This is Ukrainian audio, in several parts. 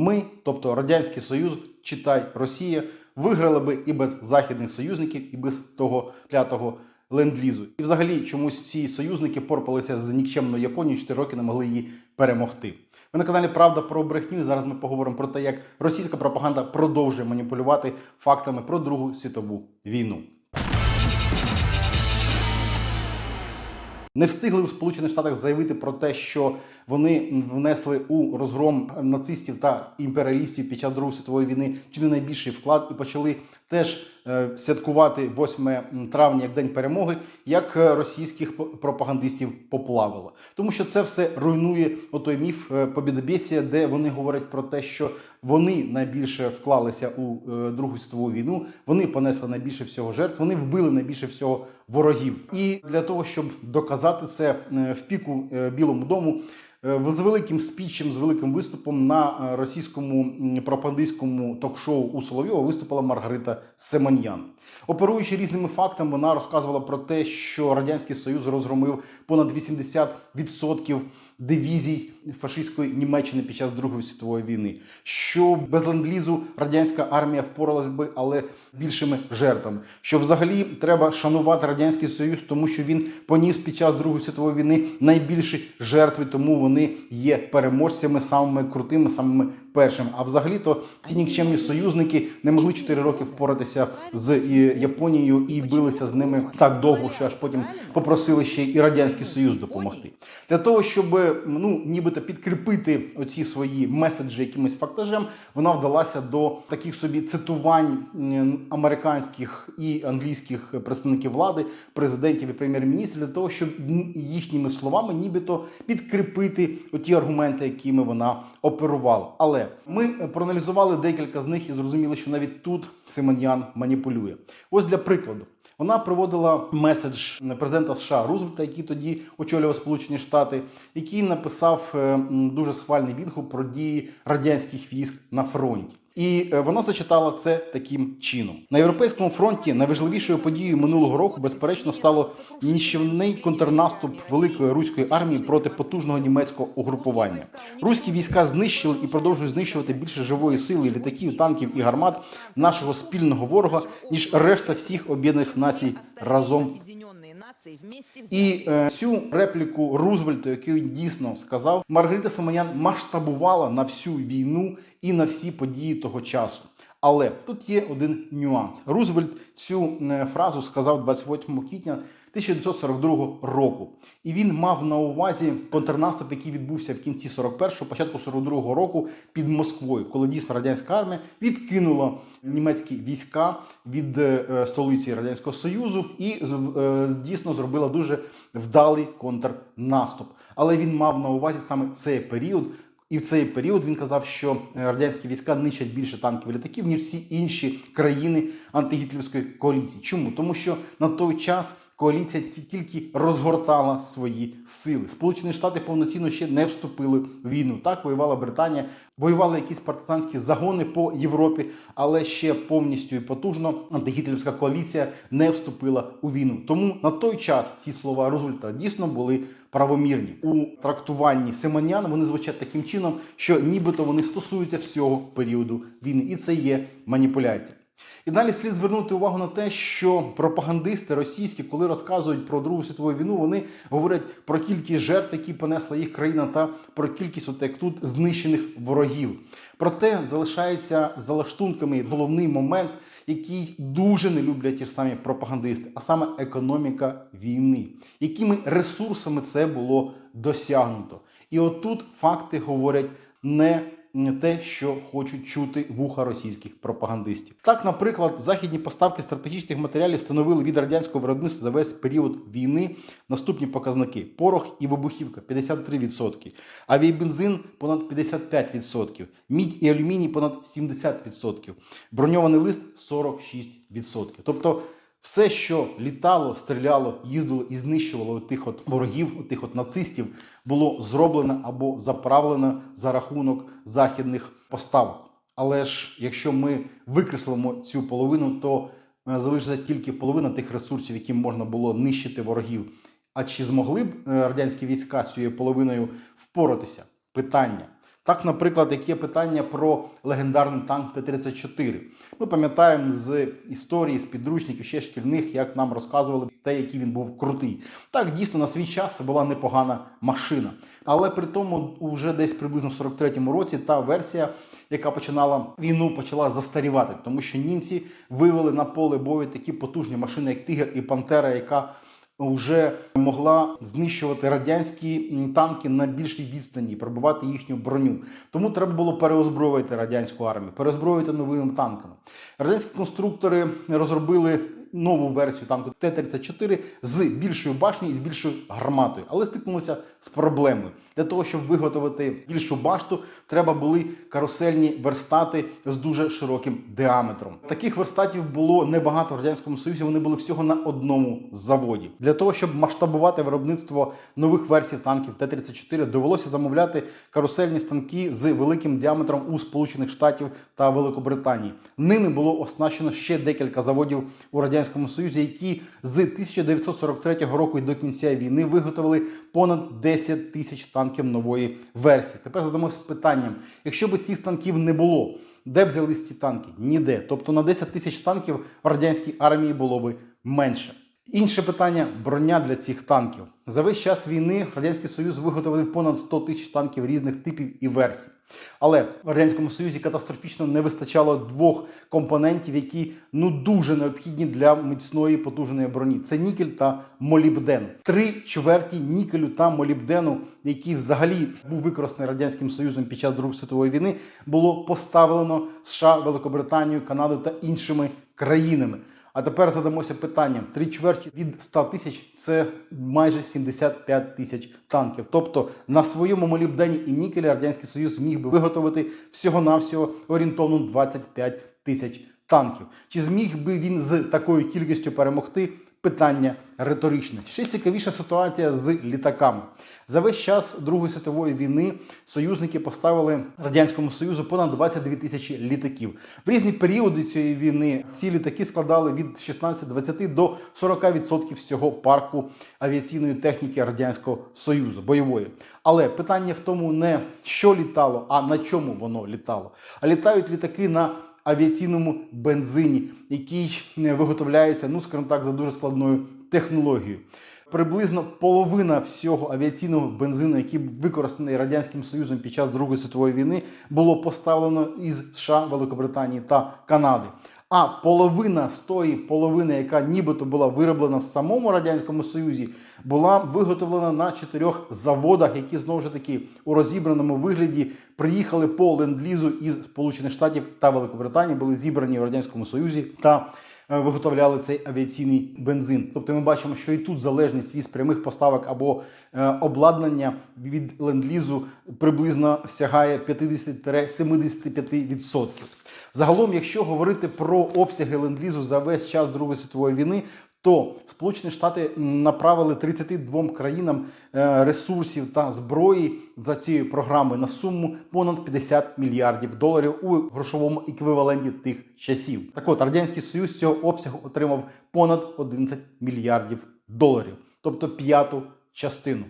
Ми, тобто Радянський Союз, читай Росія, виграли би і без західних союзників, і без того клятого ленд-лізу. І взагалі чомусь ці союзники порпалися з нікчемною Японією, 4 роки не могли її перемогти. Ви на каналі Правда про брехню. І Зараз ми поговоримо про те, як російська пропаганда продовжує маніпулювати фактами про Другу світову війну. Не встигли у Сполучених Штатах заявити про те, що вони внесли у розгром нацистів та імперіалістів під час Другої світової війни чи не найбільший вклад, і почали теж е, святкувати 8 травня як день перемоги, як е, російських пропагандистів поплавило. Тому що це все руйнує отой міф е, побідобєсія, де вони говорять про те, що вони найбільше вклалися у Другу світову війну, вони понесли найбільше всього жертв, вони вбили найбільше всього ворогів. І для того, щоб доказати це в піку Білому дому. Е, З великим спічем, з великим виступом на е, російському пропагандистському ток-шоу у Соловйова виступила Маргарита Семен'ян. Оперуючи різними фактами, вона розказувала про те, що радянський союз розгромив понад 80% дивізій фашистської Німеччини під час Другої світової війни. Що без ленд-лізу радянська армія впоралась би, але більшими жертвами. Що взагалі треба шанувати радянський союз, тому що він поніс під час Другої світової війни найбільші жертви, тому вони є переможцями, самими крутими, самими першими. А взагалі-то ці нікчемні союзники не могли 4 роки впоратися з Японією і билися з ними так довго, що аж потім попросили ще і радянський союз допомогти. Для того, щоб ну нібито підкріпити оці свої меседжі якимось фактажем, вона вдалася до таких собі цитувань американських і англійських представників влади, президентів і прем'єр-міністрів, для того, щоб їхніми словами, нібито підкріпити оті аргументи, якими вона оперувала. Але ми проаналізували декілька з них і зрозуміли, що навіть тут Симоньян маніпулює. Ось для прикладу. Вона проводила меседж президента США Рузвельта, який тоді очолював Сполучені Штати, який написав е, дуже схвальний відгук про дії радянських військ на фронті. І е, вона зачитала це таким чином: на європейському фронті найважливішою подією минулого року, безперечно, стало ніщівний контрнаступ великої руської армії проти потужного німецького угрупування. Руські війська знищили і продовжують знищувати більше живої сили, літаків, танків і гармат нашого спільного ворога, ніж решта всіх об'єднаних націй разом і е, цю репліку Рузвельту, яку він дійсно сказав, Маргарита Самонян масштабувала на всю війну і на всі події того часу. Але тут є один нюанс. Рузвельт цю е, фразу сказав 28 квітня 1942 року, і він мав на увазі контрнаступ, який відбувся в кінці 41-го, початку 42-го року під Москвою, коли дійсно радянська армія відкинула німецькі війська від е, столиці радянського союзу і е, дійсно зробила дуже вдалий контрнаступ. Але він мав на увазі саме цей період. І в цей період він казав, що е, радянські війська нищать більше танків і літаків, ніж всі інші країни антигітлерівської коаліції. Чому? Тому що на той час коаліція ті- тільки розгортала свої сили. Сполучені Штати повноцінно ще не вступили в війну. Так воювала Британія, воювали якісь партизанські загони по Європі, але ще повністю і потужно антигітлерівська коаліція не вступила у війну. Тому на той час ці слова Рузвельта дійсно були правомірні у трактуванні Симонян. Вони звучать таким чином, що нібито вони стосуються всього періоду війни, і це є маніпуляція. І далі слід звернути увагу на те, що пропагандисти російські, коли розказують про Другу світову війну, вони говорять про кількість жертв, які понесла їх країна, та про кількість, от як тут, знищених ворогів. Проте залишається за лаштунками головний момент, який дуже не люблять ті ж самі пропагандисти, а саме економіка війни. Якими ресурсами це було досягнуто? І отут факти говорять не те, що хочуть чути вуха російських пропагандистів. Так, наприклад, західні поставки стратегічних матеріалів становили від радянського виробництва за весь період війни наступні показники: порох і вибухівка 53%, авіабензин понад 55%, мідь і алюміній понад 70%, броньований лист 46%. Тобто все, що літало, стріляло, їздило і знищувало тих от ворогів, тих от нацистів, було зроблено або заправлено за рахунок західних поставок. Але ж якщо ми викреслимо цю половину, то е, залишиться тільки половина тих ресурсів, яким можна було нищити ворогів. А чи змогли б е, радянські війська з цією половиною впоратися? Питання. Так, наприклад, як є питання про легендарний танк Т-34. Ми пам'ятаємо з історії, з підручників ще шкільних, як нам розказували те, який він був крутий. Так, дійсно, на свій час це була непогана машина. Але при тому, вже десь приблизно в 43-му році та версія, яка починала війну, почала застарівати, тому що німці вивели на поле бою такі потужні машини, як Тигр і Пантера, яка вже могла знищувати радянські танки на більшій відстані, пробивати їхню броню. Тому треба було переозброювати радянську армію, переозброювати новими танками. Радянські конструктори розробили нову версію танку Т-34 з більшою башнею і з більшою гарматою, але стикнулися з проблемою. Для того, щоб виготовити більшу башту, треба були карусельні верстати з дуже широким діаметром. Таких верстатів було небагато в радянському союзі. Вони були всього на одному заводі. Для того, щоб масштабувати виробництво нових версій танків Т-34, довелося замовляти карусельні станки з великим діаметром у Сполучених Штатів та Великобританії. Ними було оснащено ще декілька заводів у радянському союзі, які з 1943 року і до кінця війни виготовили понад 10 тисяч танків нової версії. Тепер задамося питанням: якщо б цих танків не було, де б взялись ці танки? Ніде. Тобто на 10 тисяч танків в радянській армії було би менше. Інше питання броня для цих танків. За весь час війни Радянський Союз виготовив понад 100 тисяч танків різних типів і версій. Але в Радянському Союзі катастрофічно не вистачало двох компонентів, які ну дуже необхідні для міцної потужної броні. Це нікель та молібден. Три чверті нікелю та молібдену, який взагалі був використаний радянським союзом під час Другої світової війни, було поставлено США, Великобританію, Канаду та іншими країнами. А тепер задамося питанням: три чверті від 100 тисяч це майже 75 тисяч танків. Тобто на своєму молібдені і нікелі радянський союз міг би виготовити всього-навсього орієнтовно 25 тисяч танків. Чи зміг би він з такою кількістю перемогти? Питання риторичне. Ще цікавіша ситуація з літаками. За весь час Другої світової війни союзники поставили радянському союзу понад 22 тисячі літаків. В різні періоди цієї війни ці літаки складали від 16-20 до 40% всього парку авіаційної техніки радянського союзу бойової. Але питання в тому не що літало, а на чому воно літало. А літають літаки на авіаційному бензині, який не виготовляється, ну скажімо так, за дуже складною технологією. Приблизно половина всього авіаційного бензину, який використаний радянським союзом під час Другої світової війни, було поставлено із США, Великобританії та Канади. А половина з тої половини, яка нібито була вироблена в самому радянському союзі, була виготовлена на чотирьох заводах, які знову ж таки у розібраному вигляді приїхали по ленд-лізу із Сполучених Штатів та Великобританії, були зібрані в радянському союзі та виготовляли цей авіаційний бензин. Тобто ми бачимо, що і тут залежність від прямих поставок або е, обладнання від ленд-лізу приблизно сягає 50-75%. Загалом, якщо говорити про обсяги ленд-лізу за весь час Другої світової війни, то Сполучені Штати направили 32 країнам е, ресурсів та зброї за цією програмою на суму понад 50 мільярдів доларів у грошовому еквіваленті тих часів. Так от радянський союз цього обсягу отримав понад 11 мільярдів доларів, тобто п'яту частину.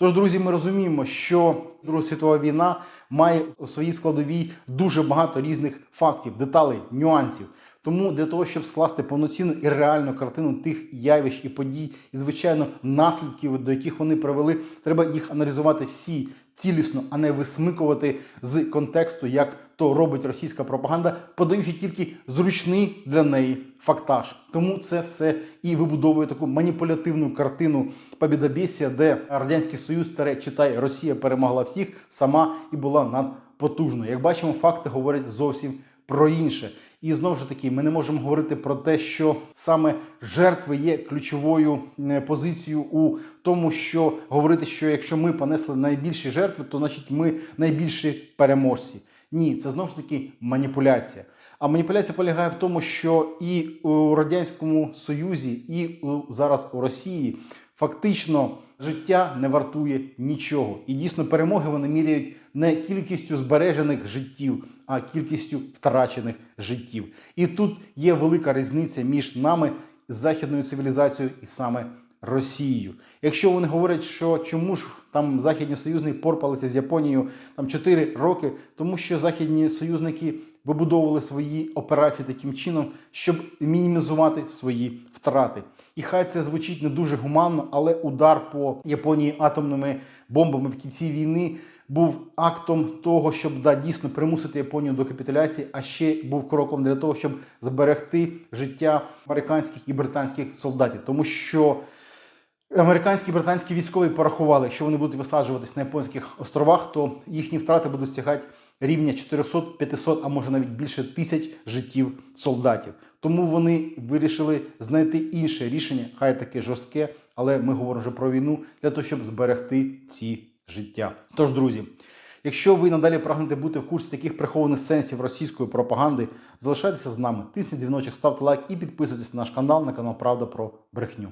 Тож, друзі, ми розуміємо, що Друга світова війна має у своїй складовій дуже багато різних фактів, деталей, нюансів. Тому для того, щоб скласти повноцінну і реальну картину тих явищ і подій, і звичайно наслідків, до яких вони привели, треба їх аналізувати всі цілісно, а не висмикувати з контексту, як то робить російська пропаганда, подаючи тільки зручний для неї фактаж. Тому це все і вибудовує таку маніпулятивну картину побідобєсія, де радянський союз тере читай Росія перемогла всіх, сама і була надпотужною. Як бачимо, факти говорять зовсім про інше. І знову ж таки, ми не можемо говорити про те, що саме жертви є ключовою е, позицією у тому, що говорити, що якщо ми понесли найбільші жертви, то значить ми найбільші переможці. Ні, це знову ж таки маніпуляція. А маніпуляція полягає в тому, що і у радянському союзі, і зараз у Росії фактично життя не вартує нічого. І дійсно перемоги вони міряють не кількістю збережених життів, а кількістю втрачених життів. І тут є велика різниця між нами, західною цивілізацією і саме Росією. Якщо вони говорять, що чому ж там західні союзники порпалися з Японією там 4 роки, тому що західні союзники вибудовували свої операції таким чином, щоб мінімізувати свої втрати. І хай це звучить не дуже гуманно, але удар по Японії атомними бомбами в кінці війни був актом того, щоб да, дійсно примусити Японію до капітуляції, а ще був кроком для того, щоб зберегти життя американських і британських солдатів, тому що. Американські і британські військові порахували, якщо вони будуть висаджуватись на японських островах, то їхні втрати будуть сягати рівня 400, 500, а може навіть більше тисяч життів солдатів. Тому вони вирішили знайти інше рішення, хай таке жорстке, але ми говоримо вже про війну для того, щоб зберегти ці життя. Тож, друзі, якщо ви надалі прагнете бути в курсі таких прихованих сенсів російської пропаганди, залишайтеся з нами, тисніть дзвіночок, ставте лайк і підписуйтесь на наш канал, на канал Правда про брехню.